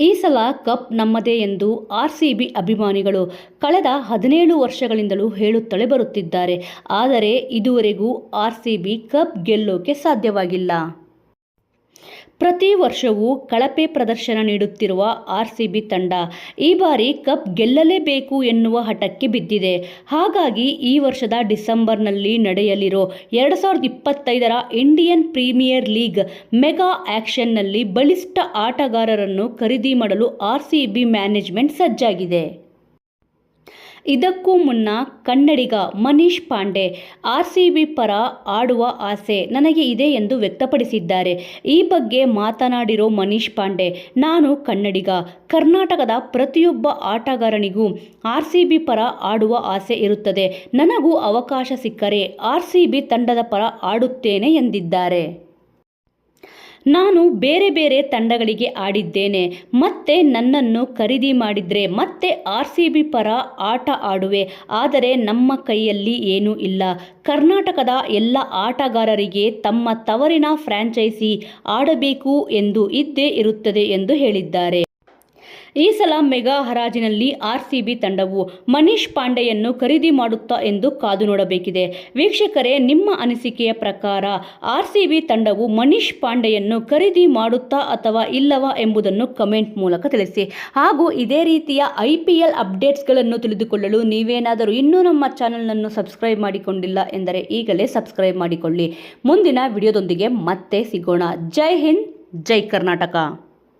ಈ ಸಲ ಕಪ್ ನಮ್ಮದೇ ಎಂದು ಆರ್ಸಿಬಿ ಅಭಿಮಾನಿಗಳು ಕಳೆದ ಹದಿನೇಳು ವರ್ಷಗಳಿಂದಲೂ ಹೇಳುತ್ತಲೇ ಬರುತ್ತಿದ್ದಾರೆ. ಆದರೆ ಇದುವರೆಗೂ ಆರ್ಸಿಬಿ ಕಪ್ ಗೆಲ್ಲೋಕೆ ಸಾಧ್ಯವಾಗಿಲ್ಲ. ಪ್ರತಿ ವರ್ಷವೂ ಕಳಪೆ ಪ್ರದರ್ಶನ ನೀಡುತ್ತಿರುವ ಆರ್ಸಿಬಿ ತಂಡ ಈ ಬಾರಿ ಕಪ್ ಗೆಲ್ಲಲೇಬೇಕು ಎನ್ನುವ ಹಠಕ್ಕೆ ಬಿದ್ದಿದೆ. ಹಾಗಾಗಿ ಈ ವರ್ಷದ ಡಿಸೆಂಬರ್ನಲ್ಲಿ ನಡೆಯಲಿರೋ ಎರಡು ಸಾವಿರದ ಇಪ್ಪತ್ತೈದರ ಇಂಡಿಯನ್ ಪ್ರೀಮಿಯರ್ ಲೀಗ್ ಮೆಗಾ ಆ್ಯಕ್ಷನ್ನಲ್ಲಿ ಬಲಿಷ್ಠ ಆಟಗಾರರನ್ನು ಖರೀದಿ ಮಾಡಲು ಆರ್ಸಿಬಿ ಮ್ಯಾನೇಜ್ಮೆಂಟ್ ಸಜ್ಜಾಗಿದೆ. ಇದಕ್ಕೂ ಮುನ್ನ ಕನ್ನಡಿಗ ಮನೀಶ್ ಪಾಂಡೆ ಆರ್ಸಿಬಿ ಪರ ಆಡುವ ಆಸೆ ನನಗೆ ಇದೆ ಎಂದು ವ್ಯಕ್ತಪಡಿಸಿದ್ದಾರೆ. ಈ ಬಗ್ಗೆ ಮಾತನಾಡಿರೋ ಮನೀಶ್ ಪಾಂಡೆ, ನಾನು ಕನ್ನಡಿಗ. ಕರ್ನಾಟಕದ ಪ್ರತಿಯೊಬ್ಬ ಆಟಗಾರನಿಗೂ ಆರ್ಸಿಬಿ ಪರ ಆಡುವ ಆಸೆ ಇರುತ್ತದೆ. ನನಗೂ ಅವಕಾಶ ಸಿಕ್ಕರೆ ಆರ್ಸಿಬಿ ತಂಡದ ಪರ ಆಡುತ್ತೇನೆ ಎಂದಿದ್ದಾರೆ. ನಾನು ಬೇರೆ ಬೇರೆ ತಂಡಗಳಿಗೆ ಆಡಿದ್ದೇನೆ. ಮತ್ತೆ ನನ್ನನ್ನು ಖರೀದಿ ಮಾಡಿದರೆ ಮತ್ತೆ ಆರ್ ಸಿ ಬಿ ಪರ ಆಟ ಆಡುವೆ. ಆದರೆ ನಮ್ಮ ಕೈಯಲ್ಲಿ ಏನೂ ಇಲ್ಲ. ಕರ್ನಾಟಕದ ಎಲ್ಲ ಆಟಗಾರರಿಗೆ ತಮ್ಮ ತವರಿನ ಫ್ರ್ಯಾಂಚೈಸಿ ಆಡಬೇಕು ಎಂದು ಇದ್ದೇ ಇರುತ್ತದೆ ಎಂದು ಹೇಳಿದ್ದಾರೆ. ಈ ಸಲ ಮೆಗಾ ಹರಾಜಿನಲ್ಲಿ ಆರ್ಸಿಬಿ ತಂಡವು ಮನೀಶ್ ಪಾಂಡೆಯನ್ನು ಖರೀದಿ ಮಾಡುತ್ತಾ ಎಂದು ಕಾದು ನೋಡಬೇಕಿದೆ. ವೀಕ್ಷಕರೇ, ನಿಮ್ಮ ಅನಿಸಿಕೆಯ ಪ್ರಕಾರ ಆರ್ಸಿಬಿ ತಂಡವು ಮನೀಶ್ ಪಾಂಡೆಯನ್ನು ಖರೀದಿ ಮಾಡುತ್ತಾ ಅಥವಾ ಇಲ್ಲವಾ ಎಂಬುದನ್ನು ಕಮೆಂಟ್ ಮೂಲಕ ತಿಳಿಸಿ. ಹಾಗೂ ಇದೇ ರೀತಿಯ ಐ ಪಿ ಎಲ್ ಅಪ್ಡೇಟ್ಸ್ಗಳನ್ನು ತಿಳಿದುಕೊಳ್ಳಲು ನೀವೇನಾದರೂ ಇನ್ನೂ ನಮ್ಮ ಚಾನಲನ್ನು ಸಬ್ಸ್ಕ್ರೈಬ್ ಮಾಡಿಕೊಂಡಿಲ್ಲ ಎಂದರೆ ಈಗಲೇ ಸಬ್ಸ್ಕ್ರೈಬ್ ಮಾಡಿಕೊಳ್ಳಿ. ಮುಂದಿನ ವಿಡಿಯೋದೊಂದಿಗೆ ಮತ್ತೆ ಸಿಗೋಣ. ಜೈ ಹಿಂದ್, ಜೈ ಕರ್ನಾಟಕ.